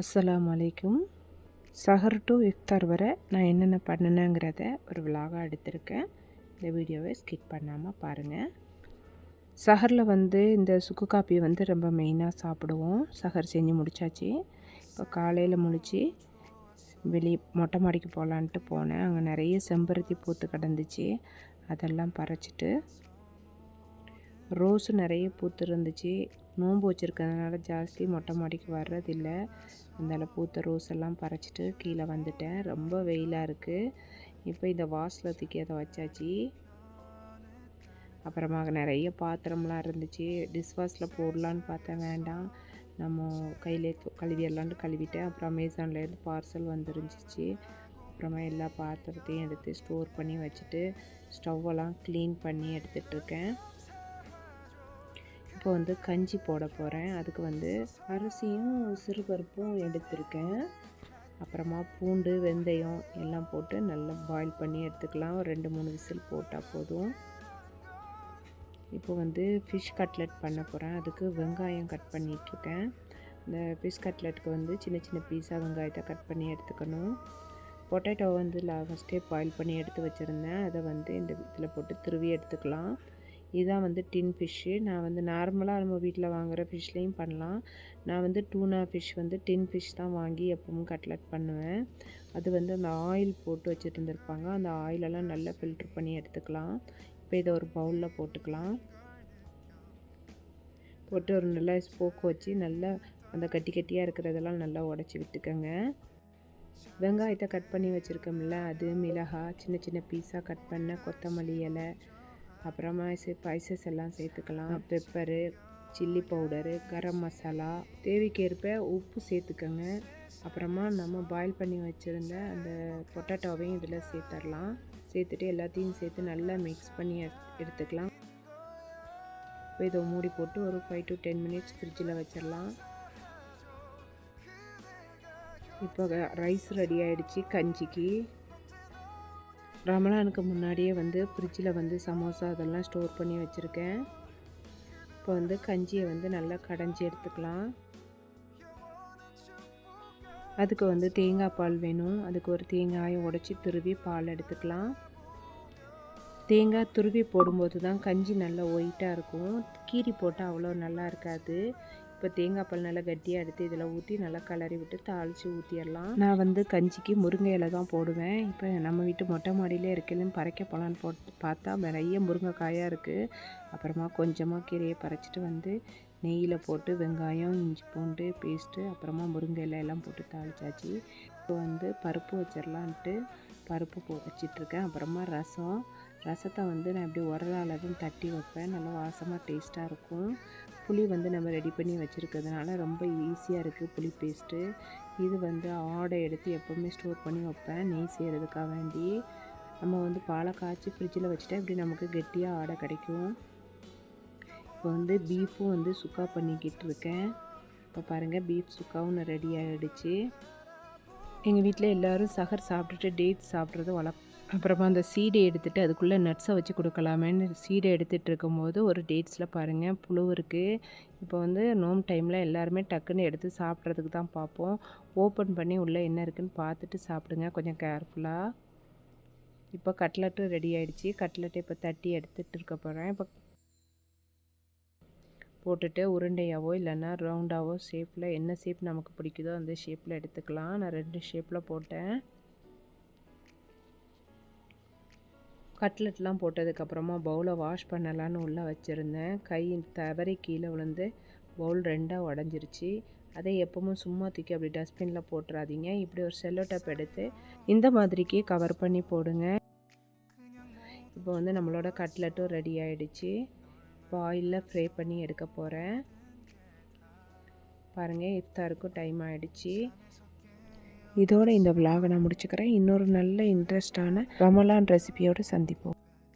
அஸ்லாம் அலைக்கும். சஹர் டு இஃப்தார் வரை நான் என்னென்ன பண்ணினேங்கிறத ஒரு விலாகாக எடுத்திருக்கேன். இந்த வீடியோவை ஸ்கிப் பண்ணாமல் பாருங்கள் சஹரில் வந்து இந்த சுக்கு காப்பி வந்து ரொம்ப மெயினாக சாப்பிடுவோம். சஹர் செஞ்சு முடிச்சாச்சு. இப்போ காலையில் முழிச்சு வெளியே மொட்டை மாடிக்கு போகலான்ட்டு போனேன். அங்கே நிறைய செம்பருத்தி பூத்து கிடந்துச்சு. அதெல்லாம் பறைச்சிட்டு ரோஸு நிறைய பூத்து இருந்துச்சு. நோன்பு வச்சுருக்கிறதுனால ஜாஸ்தி மொட்டை மாடிக்கு வர்றதில்லை. அதனால் பூத்த ரோஸ் எல்லாம் பறைச்சிட்டு கீழே வந்துட்டேன். ரொம்ப வெயிலாக இருக்குது இப்போ இந்த வாசலில் தூக்கி அதை வச்சாச்சு. அப்புறமா நிறைய பாத்திரம்லாம் இருந்துச்சு. டிஷ்வாஷில் போடலான்னு பார்த்தேன். வேண்டாம். நம்ம கையிலே து- கழுவிடலான்ட்டு கழுவிட்டேன். அப்புறம் அமேசான்லேருந்து பார்சல் வந்துருந்துச்சு. அப்புறமா எல்லா பாத்திரத்தையும் எடுத்து ஸ்டோர் பண்ணி வச்சுட்டு ஸ்டவ்வெல்லாம் க்ளீன் பண்ணி எடுத்துகிட்ருக்கேன் இப்போ வந்து கஞ்சி போட போகிறேன் அதுக்கு வந்து அரிசியும் சிறுபருப்பும் எடுத்திருக்கேன். அப்புறமா பூண்டு வெந்தயம் எல்லாம் போட்டு நல்லா பாயில் பண்ணி எடுத்துக்கலாம். ரெண்டு மூணு விசில் போட்டால் போதும். இப்போ வந்து ஃபிஷ் கட்லெட் பண்ண போகிறேன் அதுக்கு வெங்காயம் கட் பண்ணிகிட்ருக்கேன் இந்த ஃபிஷ் கட்லெட்டுக்கு வந்து சின்ன சின்ன பீஸாக வெங்காயத்தை கட் பண்ணி எடுத்துக்கணும். பொட்டேட்டோ வந்து ஃபஸ்ட்டே பாயில் பண்ணி எடுத்து வச்சுருந்தேன். அதை வந்து இந்த இதில் போட்டு திருவி எடுத்துக்கலாம். இதுதான் வந்து டின் ஃபிஷ்ஷு நான் வந்து நார்மலாக நம்ம வீட்டில் வாங்குகிற ஃபிஷ்லேயும் பண்ணலாம். நான் வந்து டூனா ஃபிஷ் வந்து டின் ஃபிஷ் தான் வாங்கி எப்பவும் கட்லட் பண்ணுவேன். அது வந்து அந்த ஆயில் போட்டு வச்சுட்டு இருந்திருப்பாங்க. அந்த ஆயிலெல்லாம் நல்லா ஃபில்ட்ரு பண்ணி எடுத்துக்கலாம். இப்போ இதை ஒரு பவுலில் போட்டுக்கலாம். போட்டு ஒரு நல்லா ஸ்போக்கு வச்சு நல்லா அந்த கட்டி கட்டியாக இருக்கிறதெல்லாம் நல்லா உடச்சி விட்டுக்கோங்க. வெங்காயத்தை கட் பண்ணி வச்சுருக்கோம்ல அது மிளகாய் சின்ன சின்ன பீஸாக கட் பண்ண கொத்தமல்லி இலை அப்புறமா ஸ்பைசஸ் எல்லாம் சேர்த்துக்கலாம். Pepper chilli powder garam masala தேவைக்கேற்ப உப்பு சேர்த்துக்கோங்க. அப்புறமா நம்ம பாயில் பண்ணி வச்சுருந்த அந்த பொட்டேட்டோவையும் இதில் சேர்த்துடலாம் சேர்த்துட்டு எல்லாத்தையும் சேர்த்து நல்லா மிக்ஸ் பண்ணி எடு- எடுத்துக்கலாம். இப்போ இதை மூடி போட்டு ஒரு ஃபைவ் டு டென் மினிட்ஸ் ஃப்ரிட்ஜில் வச்சிடலாம் இப்போ ரைஸ் ரெடி ஆயிடுச்சு கஞ்சிக்கு. ரமலானுக்கு முன்னாடியே வந்து ஃப்ரிட்ஜில் வந்து சமோசா அதெல்லாம் ஸ்டோர் பண்ணி வச்சுருக்கேன். இப்போ வந்து கஞ்சியை வந்து நல்லா கடைஞ்சி எடுத்துக்கலாம். அதுக்கு வந்து தேங்காய் பால் வேணும். அதுக்கு ஒரு தேங்காயை உடச்சி துருவி பால் எடுத்துக்கலாம். தேங்காய் துருவி போடும்போது தான் கஞ்சி நல்லா ஒயிட்டாக இருக்கும். கீரி போட்டால் அவ்வளோ நல்லா இருக்காது. இப்போ தேங்காய் பால் நல்லா கட்டியாக எடுத்து இதில் ஊற்றி நல்லா கலரி விட்டு தாளித்து ஊற்றிடலாம். நான் வந்து கஞ்சிக்கு முருங்கை இலை தான் போடுவேன். இப்போ நம்ம வீட்டு மொட்டை மாடியிலே இருக்குன்னு பறைக்க போகலான்னு போட்டு பார்த்தா நிறைய முருங்கைக்காயாக இருக்குது அப்புறமா கொஞ்சமாக கீரையை பறிச்சிட்டு வந்து நெய்யில் போட்டு வெங்காயம் இஞ்சி பூண்டு பேஸ்ட்டு அப்புறமா முருங்கை இலை எல்லாம் போட்டு தாளிச்சாச்சு. இப்போ வந்து பருப்பு வச்சிடலான்ட்டு பருப்பு போ வச்சிட்ருக்கேன் அப்புறமா ரசம் ரசத்தை வந்து நான் இப்படி உரலால் தான் தட்டி வைப்பேன். நல்லா வாசமாக டேஸ்ட்டாக இருக்கும். புளி வந்து நம்ம ரெடி பண்ணி வச்சுருக்கிறதுனால ரொம்ப ஈஸியாக இருக்குது புளி பேஸ்ட்டு இது வந்து ஆடை எடுத்து எப்போவுமே ஸ்டோர் பண்ணி வைப்பேன் நெய் செய்கிறதுக்காக வேண்டி. நம்ம வந்து பாலை காய்ச்சி ஃப்ரிட்ஜில் வச்சுட்டா இப்படி நமக்கு கெட்டியாக ஆடை கிடைக்கும். இப்போ வந்து பீஃபும் வந்து சுக்கா பண்ணிக்கிட்டு இருக்கேன். இப்போ பாருங்கள் பீஃப் சுக்காவும் ரெடி ஆகிடுச்சு எங்கள் வீட்டில் எல்லோரும் சகர் சாப்பிட்டுட்டு டேட் சாப்பிட்றது வள அப்புறமா அந்த சீடை எடுத்துகிட்டு அதுக்குள்ளே நட்ஸை வச்சு கொடுக்கலாமேன்னு சீடை எடுத்துகிட்டு இருக்கும்போது ஒரு டேட்ஸில் பாருங்கள் புழு இருக்குது இப்போ வந்து நோம் டைமில் எல்லாருமே டக்குன்னு எடுத்து சாப்பிட்றதுக்கு தான் பார்ப்போம். ஓப்பன் பண்ணி உள்ளே என்ன இருக்குன்னு பார்த்துட்டு சாப்பிடுங்க கொஞ்சம் கேர்ஃபுல்லாக இப்போ கட்லெட்டும் ரெடி ஆகிடுச்சி கட்லெட்டை இப்போ தட்டி எடுத்துகிட்டு இருக்க போகிறேன் இப்போ போட்டுட்டு உருண்டையாவோ இல்லைன்னா ரவுண்டாவோ ஷேப்பில் என்ன ஷேப் நமக்கு பிடிக்குதோ அந்த ஷேப்பில் எடுத்துக்கலாம். நான் ரெண்டு ஷேப்பில் போட்டேன். கட்லெட்லாம் போட்டதுக்கப்புறமா பவுலை வாஷ் பண்ணலான்னு உள்ளே வச்சுருந்தேன். கை தவறி கீழே விழுந்து பவுல் ரெண்டாக உடஞ்சிருச்சு. அதை எப்பவும் சும்மா தூக்கி அப்படி டஸ்ட்பினில் போட்டுறாதீங்க. இப்படி ஒரு செல்லோ டேப் எடுத்து இந்த மாதிரிக்கே கவர் பண்ணி போடுங்க. இப்போ வந்து நம்மளோட கட்லெட்டும் ரெடி ஆகிடுச்சு இப்போ ஆயிலில் ஃப்ரை பண்ணி எடுக்க போகிறேன் பாருங்கள் இஃப்தாருக்கும் டைம் ஆகிடுச்சு இதோட இந்த விழாவை நான் முடிச்சுக்கிறேன். இன்னொரு நல்ல இன்ட்ரெஸ்டான ரமலான் ரெசிபியோடு சந்திப்போம்.